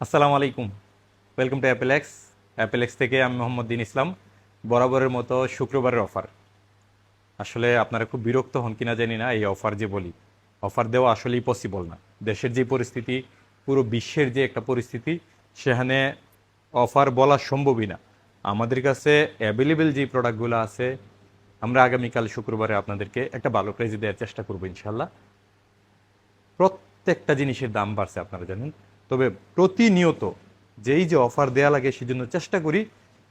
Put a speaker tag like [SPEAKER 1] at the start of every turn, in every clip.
[SPEAKER 1] আসসালামু আলাইকুম। Welcome to অ্যাপেলেক্স অ্যাপেলেক্স থেকে আমি মোহাম্মদ দিন ইসলাম। বরাবরের মতো শুক্রবারের অফার আসলে আপনারা খুব বিরক্ত হন কিনা জানি না, এই অফার যে বলি। অফার দেওয়া আসলেই পসিবল না। দেশের যে পরিস্থিতি, পুরো বিশ্বের যে একটা পরিস্থিতি, সেখানে অফার বলা সম্ভবই না। আমাদের কাছে অ্যাভেলেবেল যে প্রোডাক্টগুলো আছে, আমরা আগামীকাল শুক্রবারে আপনাদেরকে একটা ভালো প্রাইজে দেওয়ার চেষ্টা করব ইনশাল্লাহ প্রত্যেকটা জিনিসের দাম বাড়ছে, আপনারা জানেন। তবে প্রতিনিয়ত যেই যে অফার দেয়া লাগে সেজন্য চেষ্টা করি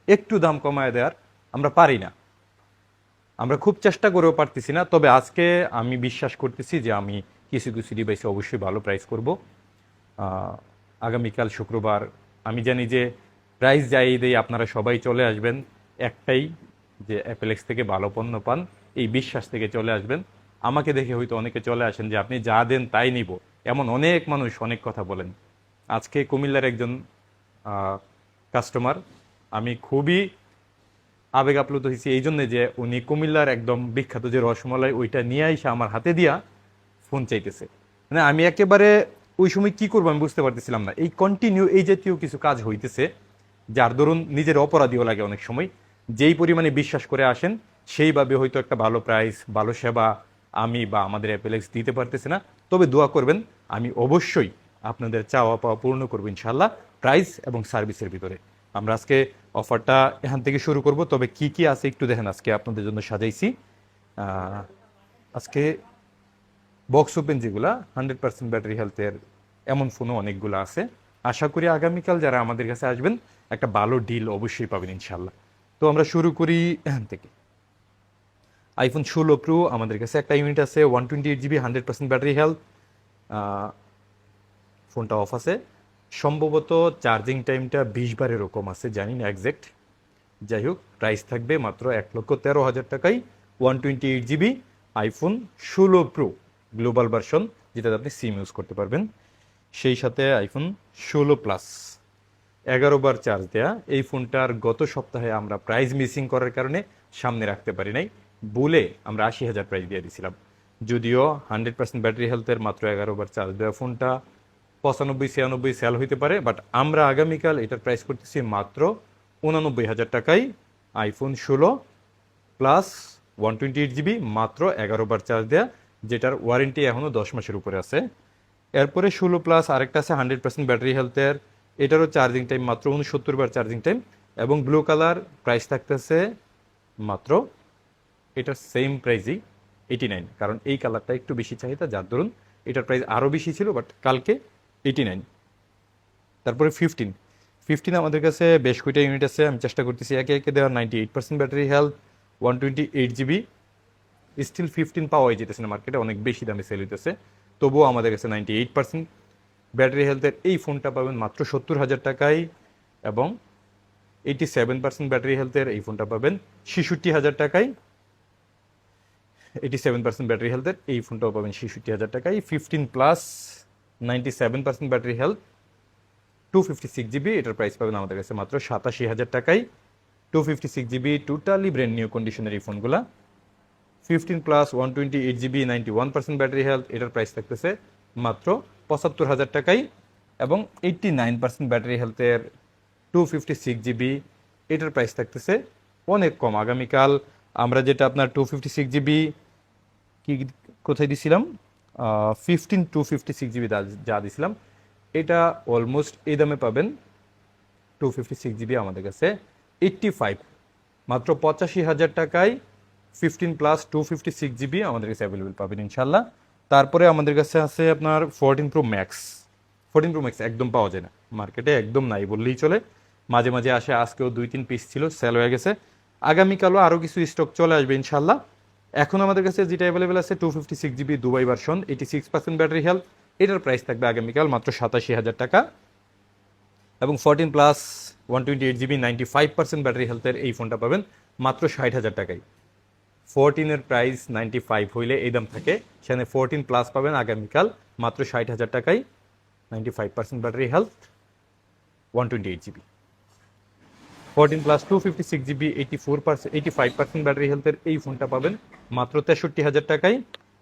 [SPEAKER 1] একটু দাম কমায় দেওয়ার। আমরা পারি না। আমরা খুব চেষ্টা করেও পারতেছি না, তবে আজকে আমি বিশ্বাস করতেছি যে আমি কিছু কিছু ডিভাইসে অবশ্যই ভালো প্রাইস করব। আগামীকাল শুক্রবার আমি জানি যে প্রাইস যাই দেই আপনারা সবাই চলে আসবেন, একটাই যে অ্যাপেলেক্স থেকে ভালো পণ্য পান, এই বিশ্বাস থেকে চলে আসবেন। আমাকে দেখে হয়তো অনেকে চলে আসেন যে আপনি যা দেন তাই নিব। এমন অনেক মানুষ অনেক কথা বলেন। আজকে কুমিল্লার একজন কাস্টমার আমি খুবই আবেগ আপ্লুত হয়েছি এই জন্যে যে উনি কুমিল্লার একদম বিখ্যাত যে রসমলাই, ওইটা নিয়ে এসে আমার হাতে দিয়া ফোন চাইতেছে। মানে আমি একেবারে ওই সময় কি করব আমি বুঝতে পারতেছিলাম না। এই কন্টিনিউ এই জাতীয় কিছু কাজ হইতেছে, যার দরুন নিজের অপরাধীও লাগে অনেক সময়। যেই পরিমাণে বিশ্বাস করে আসেন, সেইভাবে হয়তো একটা ভালো প্রাইস ভালো সেবা আমি বা আমাদের অ্যাপেলেক্স দিতে পারতেছি না। তবে দোয়া করবেন, আমি অবশ্যই আপনাদের চাওয়া পাওয়া পূর্ণ করব ইনশাল্লাহ প্রাইস এবং সার্ভিসের ভিতরে। আমরা আজকে অফারটা এখান থেকে শুরু করব, তবে কি কি আছে একটু দেখেন আজকে আপনাদের জন্য সাজাইছি। আজকে বক্স ওপেন যেগুলা হান্ড্রেড পার্সেন্ট ব্যাটারি হেলথের এমন ফোনও অনেকগুলো আছে। আশা করি আগামীকাল যারা আমাদের কাছে আসবেন, একটা ভালো ডিল অবশ্যই পাবেন ইনশাল্লাহ তো আমরা শুরু করি এখান থেকে। আইফোন ষোলো প্রো আমাদের কাছে একটা ইউনিট আছে one twenty eight GB hundred percent battery health ফোনটা অফ আছে। সম্ভবত চার্জিং টাইমটা বিশ বার এরকম আছে, জানি না একজ্যাক্ট যাই হোক প্রাইস থাকবে মাত্র এক লক্ষ তেরো হাজার টাকায় one twenty eight GB iPhone ষোলো প্রো গ্লোবাল ভার্সন যেটাতে আপনি সিম ইউজ করতে পারবেন। সেই সাথে আইফোন ষোলো প্লাস এগারো বার চার্জ দেয়া। এই ফোনটার গত সপ্তাহে আমরা প্রাইস মিসিং করার কারণে সামনে রাখতে পারি নাই। বলে আমরা আশি হাজার প্রাইস দিয়ে দিয়েছিলাম যদিও হান্ড্রেড পার্সেন্ট ব্যাটারি হেলথের মাত্র এগারো বার চার্জ দেওয়া ফোনটা পঁচানব্বই, ছিয়ানব্বই সেল হইতে পারে বাট আমরা আগামীকাল এটার প্রাইস করতেছি মাত্র উনানব্বই হাজার টাকায় আইফোন ষোলো plus one twenty eight GB মাত্র এগারো বার চার্জ দেয়া, যেটার ওয়ারেন্টি এখনও দশ মাসের উপরে আছে। এরপরে ষোলো প্লাস আরেকটা আছে হান্ড্রেড পার্সেন্ট ব্যাটারি হেলথের এটারও চার্জিং টাইম মাত্র উনসত্তর বার চার্জিং টাইম এবং ব্লু কালার প্রাইস থাকতেছে মাত্র এটার সেম প্রাইসই এইটি নাইন কারণ এই কালারটা একটু বেশি চাহিদা, যার দরুন এটার প্রাইস আরও বেশি ছিল বাট কালকে এইটি নাইন তারপরে ফিফটিন ফিফটিন আমাদের কাছে বেশ কয়টা ইউনিট আছে, আমি চেষ্টা করতেছি একে একে দেওয়ার। Ninety eight percent battery health one twenty eight GB still fifteen পাওয়াই যেতেছে না মার্কেটে অনেক বেশি দামে সেল হইতেছে। তবুও আমাদের কাছে নাইনটি এইট পার্সেন্ট ব্যাটারি হেলথের এই ফোনটা পাবেন মাত্র সত্তর হাজার টাকায় এবং এইটি সেভেন পার্সেন্ট ব্যাটারি হেলথের এই ফোনটা পাবেন ছেষট্টি হাজার টাকায়। এইটি সেভেন পার্সেন্ট ব্যাটারি হেলথের এই ফোনটাও পাবেন ছেষট্টি হাজার টাকায়। Fifteen plus ninety seven percent battery health two fifty six GB এটার প্রাইস পাবেন আমাদের কাছে মাত্র সাতাশি হাজার টাকায়। Two fifty six GB totally brand new কন্ডিশনের এই ফোনগুলা fifteen plus one twenty eight GB ninety one percent battery health এটার প্রাইস থাকতেছে মাত্র পঁচাত্তর হাজার টাকায়। এবং এইটটি নাইন পার্সেন্ট ব্যাটারি হেলথের টু ফিফটি সিক্স জিবি এটার প্রাইস থাকতেছে অনেক কম। আগামীকাল আমরা যেটা আপনার টু ফিফটি সিক্স জিবি কি কোথায় দিছিলাম? Fifteen two fifty six GB যা দিছিলাম, এটা অলমোস্ট এই দামে পাবেন টু ফিফটি সিক্স জিবি আমাদের কাছে। এইট্টি ফাইভ, মাত্র পঁচাশি হাজার টাকায় fifteen plus two fifty six GB আমাদের কাছে অ্যাভেলেবেল পাবেন ইনশাল্লাহ তারপরে আমাদের কাছে আছে আপনার fourteen pro max. Fourteen pro max একদম পাওয়া যায় না, মার্কেটে একদম নাই বললেই চলে। মাঝে মাঝে আসে, আজকেও দুই তিন পিস ছিল সেল হয়ে গেছে। আগামীকালও আরও কিছু স্টক চলে আসবে ইনশাল্লাহ এখন আমাদের কাছে যেটা অ্যাভেলেবেল আছে two fifty six GB Dubai version eighty six percent battery health এটার প্রাইস থাকবে আগামীকাল মাত্র সাতাশি হাজার টাকা। এবং fourteen plus one twenty eight GB ninety five percent battery হেলথের এই ফোনটা পাবেন মাত্র ষাট হাজার টাকায়। ফোরটিনের প্রাইস নাইনটি ফাইভ হইলে এই দাম থাকে। সেখানে ফোরটিন প্লাস পাবেন আগামীকাল মাত্র ষাট হাজার টাকায়। Ninety five percent battery health one twenty eight GB fourteen plus two fifty six GB eighty four percent eighty five percent battery হেলথের এই ফোনটা পাবেন। মাত্র তেষট্টি হাজার টাকায়।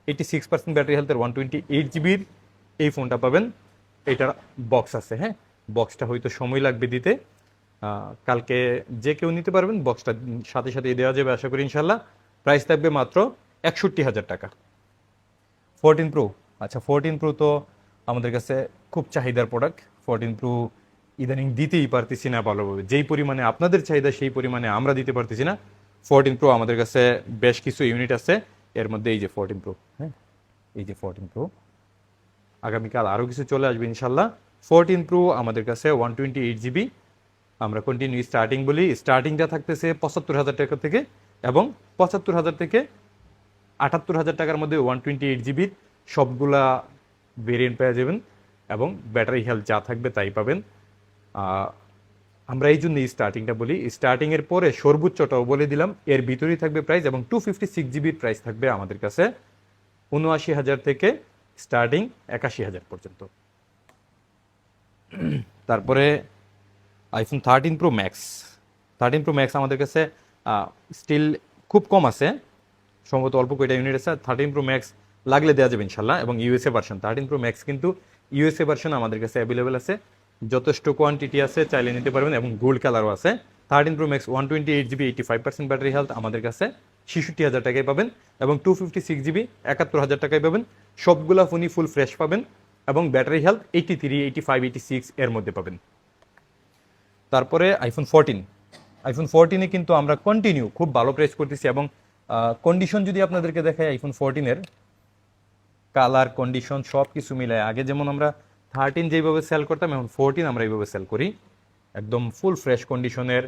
[SPEAKER 1] এইটি সিক্স পার্সেন্ট ব্যাটারি হেলথের ওয়ান টোয়েন্টি এইট জিবির এই ফোনটা পাবেন। এটার বক্স আছে হ্যাঁ? বক্সটা হয়তো সময় লাগবে দিতে। কালকে যে কেউ নিতে পারবেন বক্সটা সাথে সাথে দেওয়া যাবে আশা করি ইনশাল্লাহ প্রাইস থাকবে মাত্র একষট্টি হাজার টাকা। ফোরটিন প্রো আচ্ছা ফোরটিন প্রো তো আমাদের কাছে খুব চাহিদার প্রোডাক্ট ফোরটিন প্রো ইদানিং দিতেই পারতেছি না ভালোভাবে। যেই পরিমাণে আপনাদের চাহিদা, সেই পরিমাণে আমরা দিতে পারতেছি না। ফোরটিন প্রো আমাদের কাছে বেশ কিছু ইউনিট আছে। এর মধ্যে এই যে ফোরটিন প্রো হ্যাঁ? এই যে ফোরটিন প্রো আগামীকাল আরও কিছু চলে আসবে ইনশাল্লাহ। ফোরটিন প্রো আমাদের কাছে ওয়ান টোয়েন্টি এইট জিবি আমরা কন্টিনিউ স্টার্টিং বলি স্টার্টিংটা থাকতেছে পঁচাত্তর হাজার টাকা থেকে এবং পঁচাত্তর হাজার থেকে আটাত্তর হাজার টাকার মধ্যে ওয়ান টোয়েন্টি এইট জিবির সবগুলা ভেরিয়েন্ট পেয়ে যাবেন এবং ব্যাটারি হেলথ যা থাকবে তাই পাবেন। আমরা এই জন্য স্টার্টিংটা বলি স্টার্টিংয়ের পরে সর্বোচ্চটাও বলে দিলাম, এর ভিতরেই থাকবে প্রাইস এবং টু ফিফটি সিক্স জিবির প্রাইস থাকবে আমাদের কাছে উনআশি হাজার থেকে স্টার্টিং একাশি হাজার পর্যন্ত। তারপরে iPhone thirteen pro max thirteen pro max আমাদের কাছে স্টিল খুব কম আছে, সম্ভবত অল্প কয়টা ইউনিট আছে। থার্টিন প্রো ম্যাক্স লাগলে দেওয়া যাবে ইনশাল্লাহ, এবং USA version thirteen pro max কিন্তু ইউএসএ ভার্সন আমাদের কাছে অ্যাভেলেবেল আছে। যথেষ্ট কোয়ান্টিটি আছে, চাইলে নিতে পারবেন, এবং গোল্ড কালারও আছে। Thirteen pro max one twenty eight GB eighty five percent battery health আমাদের কাছে। ছেষট্টি হাজার টাকায় পাবেন, এবং টু ফিফটি সিক্স জিবি একাত্তর হাজার টাকায় পাবেন। সবগুলা ফোনই ফুল ফ্রেশ পাবেন, এবং battery health eighty three eighty five eighty six এর মধ্যে পাবেন। তারপরে আইফোন ফোরটিন আইফোন ফোরটিনে কিন্তু আমরা কন্টিনিউ খুব ভালো প্রেস করতেছি, এবং কন্ডিশন যদি আপনাদেরকে দেখাই আইফোন ফোরটিনের কালার কন্ডিশন সব কিছু মিলে আগে যেমন আমরা থার্টিন যেইভাবে সেল করতাম, এখন ফোরটিন আমরা এইভাবে সেল করি। একদম ফুল ফ্রেশ কন্ডিশনের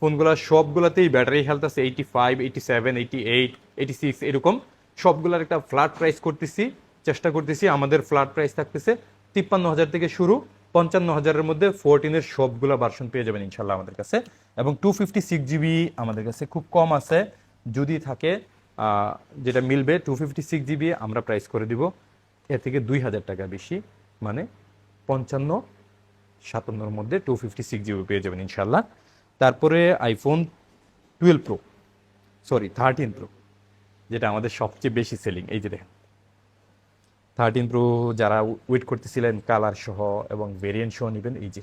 [SPEAKER 1] ফোনগুলো সবগুলোতেই ব্যাটারি হেলথ আছে eighty five eighty seven eighty eight eighty six এরকম। সবগুলোর একটা ফ্ল্যাট প্রাইস করতেছি, চেষ্টা করতেছি, আমাদের ফ্ল্যাট প্রাইস থাকতেছে তিপ্পান্ন হাজার থেকে শুরু, পঞ্চান্ন হাজারের মধ্যে ফোরটিনের সবগুলো ভার্সন পেয়ে যাবেন ইনশাল্লাহ আমাদের কাছে। এবং টু ফিফটি সিক্স জিবি আমাদের কাছে খুব কম আছে, যদি থাকে যেটা মিলবে টু ফিফটি সিক্স জিবি আমরা প্রাইস করে দিব, এর থেকে দুই হাজার টাকা বেশি মানে পঞ্চান্ন, সাতান্নর মধ্যে টু ফিফটি সিক্স জিবি পেয়ে যাবেন ইনশাল্লাহ তারপরে iPhone twelve pro sorry thirteen pro যেটা আমাদের সবচেয়ে বেশি সেলিং এই যে দেখেন। থার্টিন প্রো যারা ওয়েট করতেছিলেন কালার সহ এবং ভেরিয়েন্ট সহ নেবেন, এই যে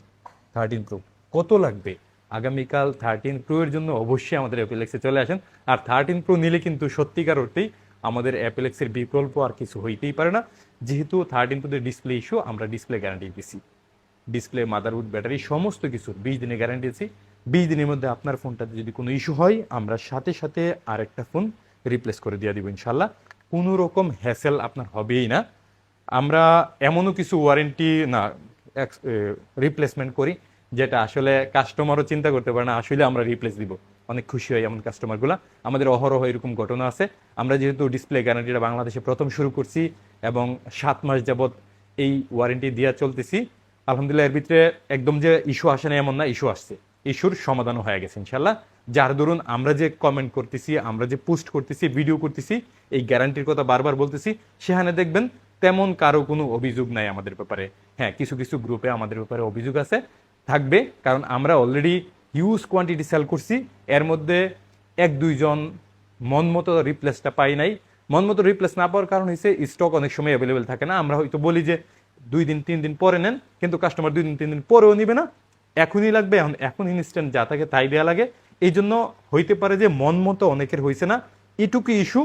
[SPEAKER 1] থার্টিন প্রো কত লাগবে? আগামীকাল থার্টিন প্রো এর জন্য অবশ্যই আমাদের অ্যাপেলেক্সে চলে আসেন। আর থার্টিন প্রো নিলে কিন্তু সত্যিকার অর্থেই আমাদের অ্যাপেলেক্সের বিকল্প আর কিছু হইতেই পারে না। যেহেতু থার্টিন প্রোদের ডিসপ্লে ইস্যু আমরা ডিসপ্লে গ্যারান্টি দিছি। ডিসপ্লে মাদারউড ব্যাটারি সমস্ত কিছু বিশ দিনের গ্যারান্টি আছে বিশ দিনের মধ্যে আপনার ফোনটাতে যদি কোনো ইস্যু হয়, আমরা সাথে সাথে আরেকটা ফোন রিপ্লেস করে দিয়ে দিব ইনশাল্লাহ কোনো রকম হ্যাসেল আপনার হবেই না। আমরা এমনও কিছু ওয়ারেন্টি না রিপ্লেসমেন্ট করি, যেটা আসলে কাস্টমারও চিন্তা করতে পারে না, আসলে আমরা রিপ্লেস দিব। অনেক খুশি হয় এমন কাস্টমারগুলো আমাদের অহরহ এরকম ঘটনা আছে। আমরা যেহেতু ডিসপ্লে গ্যারান্টিটা বাংলাদেশে প্রথম শুরু করছি এবং সাত মাস যাবৎ এই ওয়ারেন্টি দিয়া চলতেছি। আলহামদুলিল্লাহ, এর ভিতরে একদম যে ইস্যু আসে না, এমন না ইস্যু আসছে। ইস্যুর সমাধানও হয়ে গেছে ইনশাল্লাহ যার দরুন আমরা যে কমেন্ট করতেছি, আমরা যে পোস্ট করতেছি ভিডিও করতেছি, এই গ্যারান্টির কথা বারবার বলতেছি, সেখানে দেখবেন তেমন কারও কোনো অভিযোগ নাই আমাদের ব্যাপারে। হ্যাঁ কিছু কিছু গ্রুপে আমাদের ব্যাপারে অভিযোগ আছে, থাকবে। কারণ আমরা অলরেডি হিউজ কোয়ান্টিটি সেল করছি। এর মধ্যে এক দুইজন মন মতো রিপ্লেসটা পাই নাই। মন মতো রিপ্লেস না পাওয়ার কারণ হচ্ছে স্টক অনেক সময় অ্যাভেলেবেল থাকে না। আমরা হয়তো বলি যে দুই দিন, তিন দিন পরে নেন, কিন্তু কাস্টমার দুই দিন, তিন দিন পরেও নিবে না। এখনই লাগবে, এখন এখন ইনস্ট্যান্ট যা থাকে তাই দেওয়া লাগে। এই জন্য হইতে পারে যে মন মতো অনেকের হয়েছে না। এটুকু ইস্যু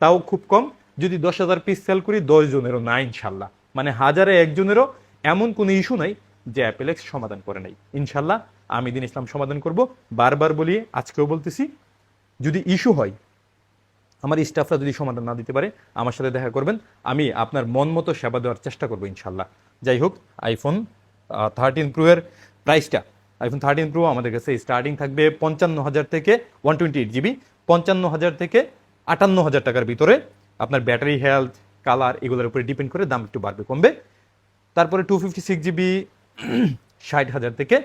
[SPEAKER 1] তাও খুব কম। যদি দশ হাজার পিস সেল করি, দশ জনেরও না, ইনশাল্লাহ। মানে হাজারে একজনেরও এমন কোনো ইস্যু নাই যে অ্যাপেলেক্স সমাধান করে নাই, ইনশাল্লাহ। আমি দিন ইসলাম সমাধান করব। বারবার বলি, আজকেও বলতেছি, যদি ইস্যু হয়, আমার স্টাফরা যদি সমাধান না দিতে পারে, আমার সাথে দেখা করবেন, আমি আপনার মন মতো সেবা দেওয়ার চেষ্টা করব ইনশাল্লাহ যাই হোক আইফোন থার্টিন প্রো এর প্রাইসটা আইফোন থার্টিন প্রো আমাদের কাছে স্টার্টিং থাকবে পঞ্চান্ন হাজার থেকে ওয়ান টোয়েন্টি এইট জিবি পঞ্চান্ন হাজার থেকে আটান্ন হাজার টাকার ভিতরে আপনার ব্যাটারি হেলথ কালার এগুলোর উপরে ডিপেন্ড করে দাম একটু বাড়বে, কমবে। তারপরে টু ফিফটি সিক্স জিবি ষাট হাজার থেকে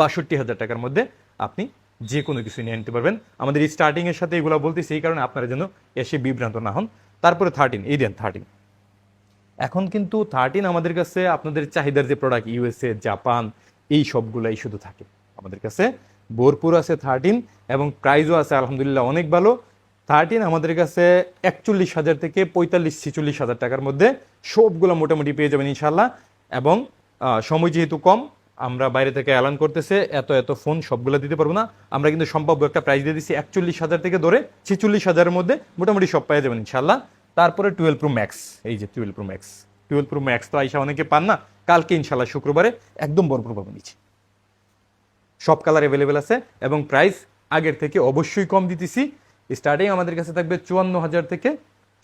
[SPEAKER 1] বাষট্টি হাজার টাকার মধ্যে আপনি যে কোনো কিছু নিয়ে নিতে পারবেন। আমাদের এই স্টার্টিংয়ের সাথে এগুলো বলতে সেই কারণে আপনারা যেন এসে বিভ্রান্ত না হন। তারপরে থার্টিন এই দেন থার্টিন এখন কিন্তু থার্টিন আমাদের কাছে আপনাদের চাহিদার যে প্রোডাক্ট ইউএসএ জাপান এই সবগুলাই শুধু থাকে আমাদের কাছে। ভরপুর আছে থার্টিন এবং প্রাইজও আছে আলহামদুলিল্লাহ অনেক ভালো। থার্টিন আমাদের কাছে একচল্লিশ হাজার থেকে পঁয়তাল্লিশ, ছিচল্লিশ হাজার টাকার মধ্যে সবগুলো মোটামুটি পেয়ে যাবেন ইনশাল্লাহ এবং সময় যেহেতু কম আমরা বাইরে থেকে অ্যালান করতেছে, এত এত ফোন সবগুলো দিতে পারব না। আমরা কিন্তু সম্ভাব্য একটা প্রাইস দিয়ে দিচ্ছি একচল্লিশ হাজার থেকে ধরে ছেচল্লিশ হাজারের মধ্যে মোটামুটি সব পেয়ে যাবেন ইনশাল্লাহ তারপরে টুয়েলভ প্রো ম্যাক্স এই যে twelve pro max twelve pro max তো আইসা অনেকে পান না, কালকে ইনশাল্লাহ শুক্রবারে একদম ভরপুর পাবেন নিচ্ছি সব কালার অ্যাভেলেবেল আছে এবং প্রাইস আগের থেকে অবশ্যই কম দিতেছি। স্টার্টিং আমাদের কাছে থাকবে চুয়ান্ন হাজার থেকে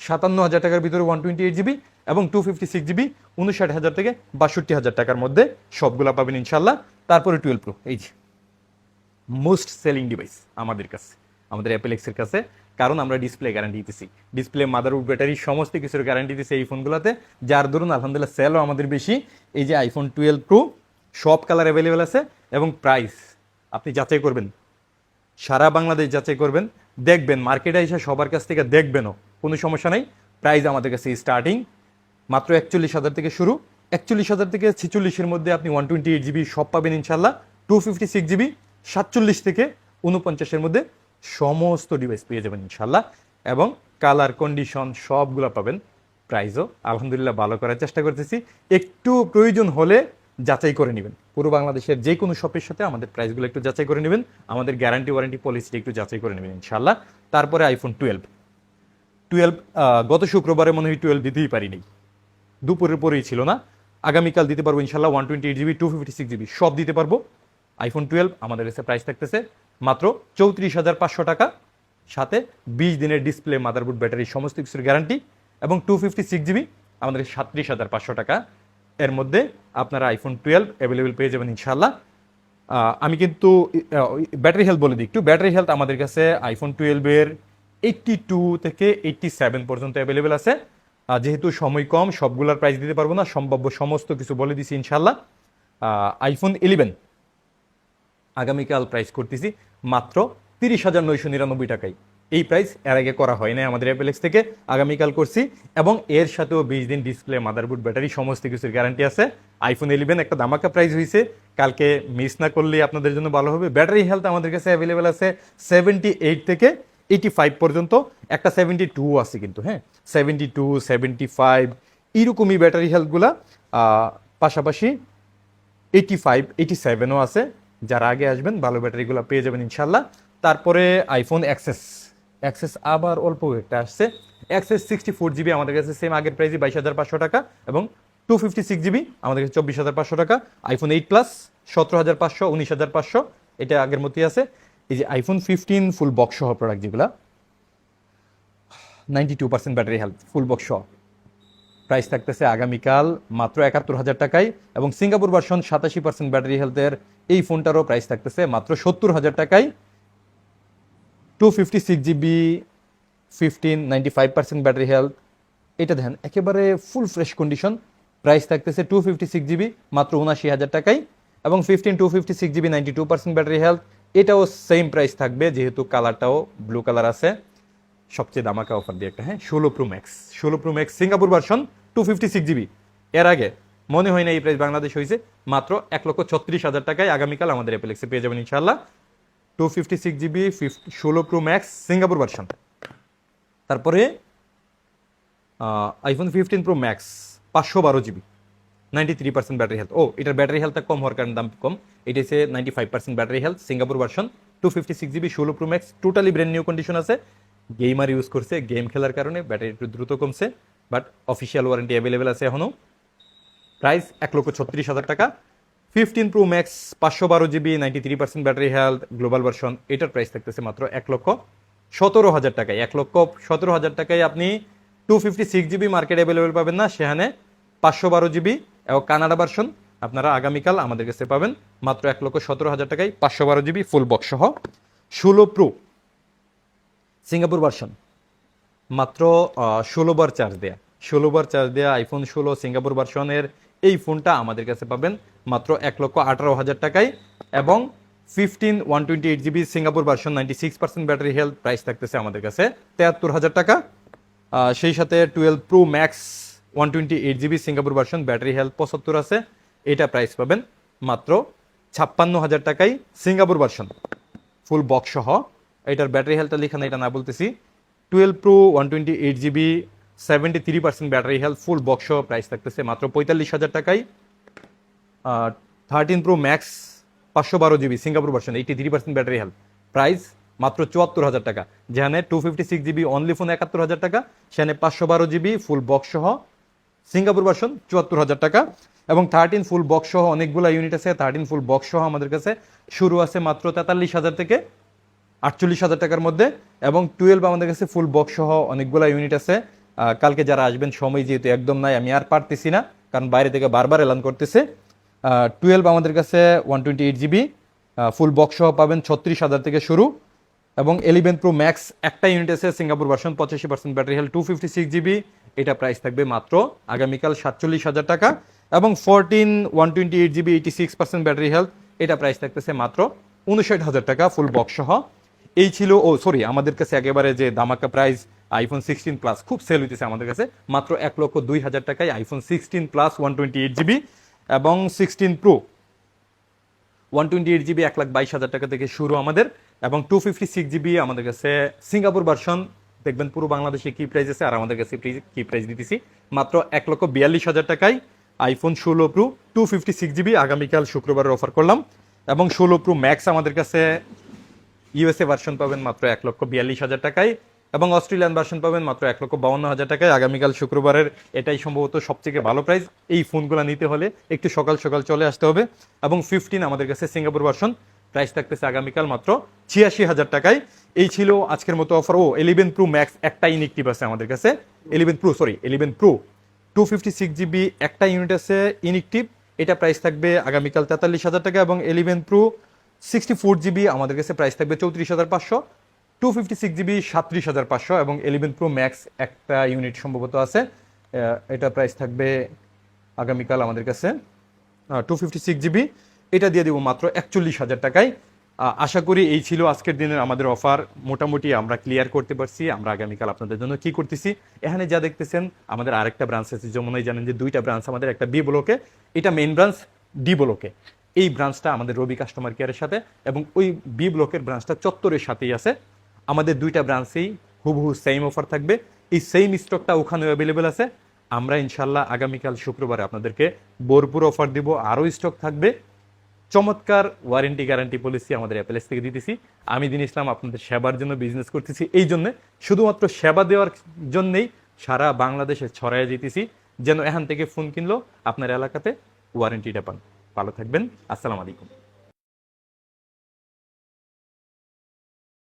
[SPEAKER 1] সাতান্ন হাজার টাকার ভিতরে ওয়ান টোয়েন্টি এইট জিবি এবং টু ফিফটি সিক্স জিবি উনষাট হাজার থেকে বাষট্টি হাজার টাকার মধ্যে সবগুলা পাবেন ইনশাল্লাহ তারপরে টুয়েলভ প্রো এই যে মোস্ট সেলিং ডিভাইস আমাদের কাছে, আমাদের অ্যাপেল এক্সের কাছে, কারণ আমরা ডিসপ্লে গ্যারান্টি দিতেছি। ডিসপ্লে মাদারউড ব্যাটারি সমস্ত কিছুর গ্যারান্টি দিতেছি এই ফোনগুলোতে। যার ধরুন আলহামদুলিল্লাহ সেলও আমাদের বেশি। এই যে আইফোন টুয়েলভ প্রো সব কালার অ্যাভেলেবেল আছে এবং প্রাইস আপনি যাচাই করবেন। সারা বাংলাদেশ যাচাই করবেন, দেখবেন মার্কেটে এসে সবার কাছ থেকে দেখবেনও। কোনো সমস্যা নেই। প্রাইস আমাদের কাছে স্টার্টিং মাত্র একচল্লিশ হাজার থেকে শুরু। একচল্লিশ হাজার থেকে ছেচল্লিশের মধ্যে আপনি ওয়ান টোয়েন্টি এইট জিবি সব পাবেন ইনশাল্লাহ টু ফিফটি সিক্স জিবি সাতচল্লিশ থেকে উনপঞ্চাশের মধ্যে সমস্ত ডিভাইস পেয়ে যাবেন ইনশাল্লাহ এবং কালার কন্ডিশন সবগুলো পাবেন। প্রাইসও আলহামদুলিল্লাহ ভালো করার চেষ্টা করতেছি। একটু প্রয়োজন হলে যাচাই করে নেবেন। পুরো বাংলাদেশের যে কোনো শপের সাথে আমাদের প্রাইসগুলো একটু যাচাই করে নেবেন। আমাদের গ্যারান্টি ওয়ারেন্টি পলিসিটা একটু যাচাই করে নেবেন ইনশাল্লাহ তারপরে আইফোন টুয়েলভ টুয়েলভ গত শুক্রবারে মনে হয় টুয়েলভ দিতেই পারিনি। দুপুরের পরেই ছিল না। আগামীকাল দিতে পারব ইনশাল্লাহ one twenty eight GB two fifty six GB সব দিতে পারব। আইফোন টুয়েলভ আমাদের কাছে প্রাইস থাকতেছে মাত্র চৌত্রিশ হাজার পাঁচশো টাকা। সাথে বিশ দিনের ডিসপ্লে মাদারবোর্ড ব্যাটারি সমস্ত কিছুর গ্যারান্টি এবং টু ফিফটি সিক্স জিবি আমাদের সাতত্রিশ হাজার পাঁচশো টাকা। এর মধ্যে আপনারা আইফোন টুয়েলভ অ্যাভেলেবেল পেয়ে যাবেন ইনশাল্লাহ। আমি কিন্তু ব্যাটারি হেলথ বলে দিই। একটু ব্যাটারি হেলথ আমাদের কাছে আইফোন টুয়েলভের এইটটি টু থেকে এইটটি সেভেন পর্যন্ত অ্যাভেলেবেল আছে। যেহেতু সময় কম, সবগুলোর প্রাইস দিতে পারব না, সম্ভাব্য সমস্ত কিছু বলে দিছি ইনশাল্লাহ আইফোন ইলেভেন আগামীকাল প্রাইস করতেছি মাত্র তিরিশ হাজার নয়শো নিরানব্বই টাকায়। এই প্রাইস এর আগে করা হয় না আমাদের অ্যাপেলেক্স থেকে, আগামীকাল করছি। এবং এর সাথেও বিশ দিন ডিসপ্লে মাদারবোর্ড ব্যাটারি সমস্ত কিছুর গ্যারান্টি আছে। আইফোন ইলেভেন একটা দামাকা প্রাইস হয়েছে কালকে মিস না করলে আপনাদের জন্য ভালো হবে। ব্যাটারি হেলথ আমাদের কাছে অ্যাভেলেবেল আছে সেভেন্টি এইট থেকে এইটি ফাইভ পর্যন্ত, একটা সেভেন্টি টু আছে কিন্তু হ্যাঁ? সেভেন্টি টু সেভেন্টি ফাইভ এইরকমই ব্যাটারি হেলথগুলা পাশাপাশি এইটি ফাইভ এইটি সেভেনও আছে। যারা আগে আসবেন, ভালো ব্যাটারিগুলো পেয়ে যাবেন ইনশাল্লাহ তারপরে আইফোন অ্যাক্সেস অ্যাক্সেস আবার অল্প একটা আসছে। অ্যাক্সেস সিক্সটি ফোর জিবি আমাদের কাছে সেম আগের প্রাইসই বাইশ হাজার পাঁচশো টাকা এবং টু ফিফটি সিক্স জিবি আমাদের কাছে চব্বিশ হাজার পাঁচশো টাকা। আইফোন এইট প্লাস সতেরো হাজার পাঁচশো, উনিশ হাজার পাঁচশো, এটা আগের মতোই আছে। এই যে আইফোন ফিফটিন ফুল বক্স সহ প্রোডাক্ট যেগুলা ninety two percent battery health full box সহ। প্রাইস থাকতেছে আগামীকাল মাত্র একাত্তর হাজার টাকায় এবং সিঙ্গাপুর ভার্সন সাতাশি পার্সেন্ট ব্যাটারি হেলথের এই ফোনটারও প্রাইস থাকতেছে মাত্র সত্তর হাজার টাকায়। Two fifty six GB fifteen ninety five percent battery health এটা দেখেন, একেবারে ফুল ফ্রেশ কন্ডিশন প্রাইস থাকতেছে টু ফিফটি সিক্স জিবি মাত্র উনাশি হাজার টাকায় এবং fifteen two fifty six GB ninety two percent battery health এটাও সেম প্রাইস থাকবে, যেহেতু কালারটাও ব্লু কালার আছে। সবচেয়ে দামাকা অফার দিয়ে একটা হ্যাঁ ষোলো প্রো ম্যাক্স ষোলো pro max Singapore version two fifty six GB এর আগে, মনে হয় না এই প্রাইস বাংলাদেশ হয়েছে, মাত্র এক লক্ষ ছত্রিশ হাজার টাকায় আগামীকাল আমাদের অ্যাপেলেক্সে পেয়ে যাবেন ইনশাল্লাহ two fifty six GB fifty ষোলো প্রো ম্যাক্স সিঙ্গাপুর ভার্সন তারপরে আইফোন ফিফটিন প্রো ম্যাক্স পাঁচশো বারো GB ninety three percent battery health ও এটার ব্যাটারি হেলথটা কম হওয়ার কারণে দাম কম। এটা হচ্ছে ninety five percent battery health Singapore version two fifty six GB ষোলো pro max totally brand new condition আছে। গেমার ইউজ করছে গেম খেলার কারণে ব্যাটারি একটু দ্রুত কমছে বাট অফিসিয়াল ওয়ারেন্টি অ্যাভেলেবেল আছে এখনও প্রাইস এক লক্ষ ছত্রিশ হাজার টাকা। ফিফটিন প্রো ম্যাক্স পাঁচশো বারো GB ninety three percent battery health global version এটার প্রাইস থাকতেছে মাত্র এক লক্ষ সতেরো হাজার টাকায়। এক লক্ষ সতেরো হাজার টাকায় আপনি two fifty six GB market available পাবেন না সেখানে। পাঁচশো বারো জিবি এবং কানাডা ভার্সন আপনারা আগামীকাল আমাদের কাছে পাবেন। মাত্র এক লক্ষ সতেরো হাজার টাকায় পাঁচশো বারো জিবি ফুল বক্স সহ। ষোলো প্রো সিঙ্গাপুর ভার্সন মাত্র ষোলো বার চার্জ দেয়া। ষোলো বার চার্জ দেয়া আইফোন ষোলো সিঙ্গাপুর ভার্সনের এই ফোনটা আমাদের কাছে পাবেন। মাত্র এক লক্ষ আঠারো হাজার টাকায় এবং fifteen one twenty eight GB Singapore version ninety six percent battery health price থাকতেছে আমাদের কাছে তেহাত্তর হাজার টাকা। সেই সাথে twelve pro max one twenty eight GB Singapore version battery health পঁচাত্তর আছে। এটা প্রাইস পাবেন মাত্র ছাপ্পান্ন হাজার টাকায় সিঙ্গাপুর ভার্সন ফুল বক্স সহ। এটার ব্যাটারি হেলথটা লেখা না, এটা না বলতেছি। Twelve pro one twenty eight GB seventy three percent battery health full box সহ প্রাইস থাকতেছে মাত্র পঁয়তাল্লিশ হাজার টাকায়। থার্টিন প্রো ম্যাক্স পাঁচশো বারো GB Singapore version eighty three percent battery health price মাত্র চুয়াত্তর হাজার টাকা। যেখানে two fifty six GB only phone একাত্তর হাজার টাকা, সেখানে পাঁচশো বারো জিবি ফুল বক্স সহ সিঙ্গাপুর ভার্সন চুয়াত্তর হাজার টাকা এবং থার্টিন ফুল বক্স সহ অনেকগুলো ইউনিট আছে। থার্টিন ফুল বক্স সহ আমাদের কাছে শুরু আছে মাত্র তেতাল্লিশ হাজার থেকে আটচল্লিশ হাজার টাকার মধ্যে এবং টুয়েলভ আমাদের কাছে ফুল বক্স সহ অনেকগুলো ইউনিট আছে। কালকে যারা আসবেন, সময় যেহেতু একদম নাই, আমি আর পারতেছি না, কারণ বাইরে থেকে বারবার এলান করতেছে। টুয়েলভ আমাদের কাছে one twenty eight GB full box সহ পাবেন ছত্রিশ হাজার থেকে শুরু। এবং এলিভেন প্রো ম্যাক্স একটা ইউনিট আছে সিঙ্গাপুর ভার্সন পঁচাশি percent battery health two fifty six GB এটা প্রাইস থাকবে মাত্র আগামীকাল সাতচল্লিশ হাজার টাকা এবং fourteen one twenty eight GB eighty six percent battery health এটা প্রাইস থাকতেছে মাত্র উনষাট হাজার টাকা ফুল বক্স সহ। এই ছিল, ও সরি আমাদের কাছে একেবারে যে দামাকা প্রাইস আইফোন সিক্সটিন প্লাস খুব সেল হইতেছে আমাদের কাছে, মাত্র এক লক্ষ দুই হাজার টাকায় iPhone sixteen plus one twenty eight GB এবং sixteen pro one twenty eight GB এক লাখ বাইশ হাজার টাকা থেকে শুরু আমাদের। এবং টু ফিফটি সিক্স জিবি আমাদের কাছে সিঙ্গাপুর ভার্সন দেখবেন পুরো বাংলাদেশে কি প্রাইস আছে, আর আমাদের কাছে কি প্রাইস দিতেছি। মাত্র এক লক্ষ বিয়াল্লিশ হাজার টাকায় আইফোন ষোলো pro two fifty six GB আগামীকাল শুক্রবারের অফার করলাম। এবং ষোলো প্রো ম্যাক্স আমাদের কাছে ইউএসএ ভার্সন পাবেন মাত্র এক লক্ষ বিয়াল্লিশ হাজার টাকায়। এবং অস্ট্রেলিয়ান ভার্সন পাবেন মাত্র এক লক্ষ বাউন্ন হাজার টাকায়। আগামীকাল শুক্রবারের এটাই সম্ভবত সবথেকে ভালো প্রাইস এই ফোনগুলো নিতে হলে একটু সকাল সকাল চলে আসতে হবে। এবং ফিফটিন আমাদের কাছে সিঙ্গাপুর ভার্সন প্রাইস থাকতেছে আগামীকাল মাত্র ছিয়াশি হাজার টাকায়। এই ছিল আজকের মতো অফার ও এলিভেন প্রো ম্যাক্স একটা ইনিকটিভ আছে আমাদের কাছে। Eleven pro sorry eleven pro two fifty six GB একটা ইউনিট আছে ইনিকটিভ এটা প্রাইস থাকবে আগামীকাল তেতাল্লিশ হাজার টাকা এবং eleven pro sixty four GB আমাদের কাছে প্রাইস থাকবে চৌত্রিশ হাজার পাঁচশো। টু ফিফটি সিক্স জিবি সাত্রিশ হাজার পাঁচশো এবং এলিভেন প্রো ম্যাক্স একটা ইউনিট সম্ভবত আছে। এটা প্রাইস থাকবে আগামীকাল আমাদের কাছে টু ফিফটি সিক্স জিবি এটা দিয়ে দেবো মাত্র একচল্লিশ হাজার টাকায়। আশা করি এই ছিল আজকের দিনের আমাদের অফার। মোটামুটি আমরা ক্লিয়ার করতে পারছি, আমরা আগামীকাল আপনাদের জন্য কি করতেছি। এখানে যা দেখতেছেন, আমাদের আরেকটা ব্রাঞ্চ আছে, যেমনই জানেন যে দুইটা ব্রাঞ্চ আমাদের একটা বি ব্লকে এটা মেইন ব্রাঞ্চ ডি ব্লকে এই ব্রাঞ্চটা আমাদের রবি কাস্টমার কেয়ারের সাথে এবং ওই বি ব্লকের ব্রাঞ্চটা চত্বরের সাথেই আছে। আমাদের দুইটা ব্রাঞ্চেই হুবহু সেম অফার থাকবে। এই সেম স্টকটা ওখানেও অ্যাভেলেবেল আছে। আমরা ইনশাল্লাহ আগামীকাল শুক্রবারে আপনাদেরকে ভরপুর অফার দিব। আরও স্টক থাকবে। চমৎকার ওয়ারেন্টি গ্যারান্টি পলিসি আমাদের অ্যাপেলেস থেকে দিতেছি। আমি দিন ইসলাম, আপনাদের সেবার জন্য বিজনেস করতেছি। এই জন্যে শুধুমাত্র সেবা দেওয়ার জন্যেই সারা বাংলাদেশে ছড়ায় যেতেছি, যেন এখান থেকে ফোন কিনলো আপনার এলাকাতে ওয়ারেন্টিটা পান। ভালো থাকবেন। আসসালামু আলাইকুম।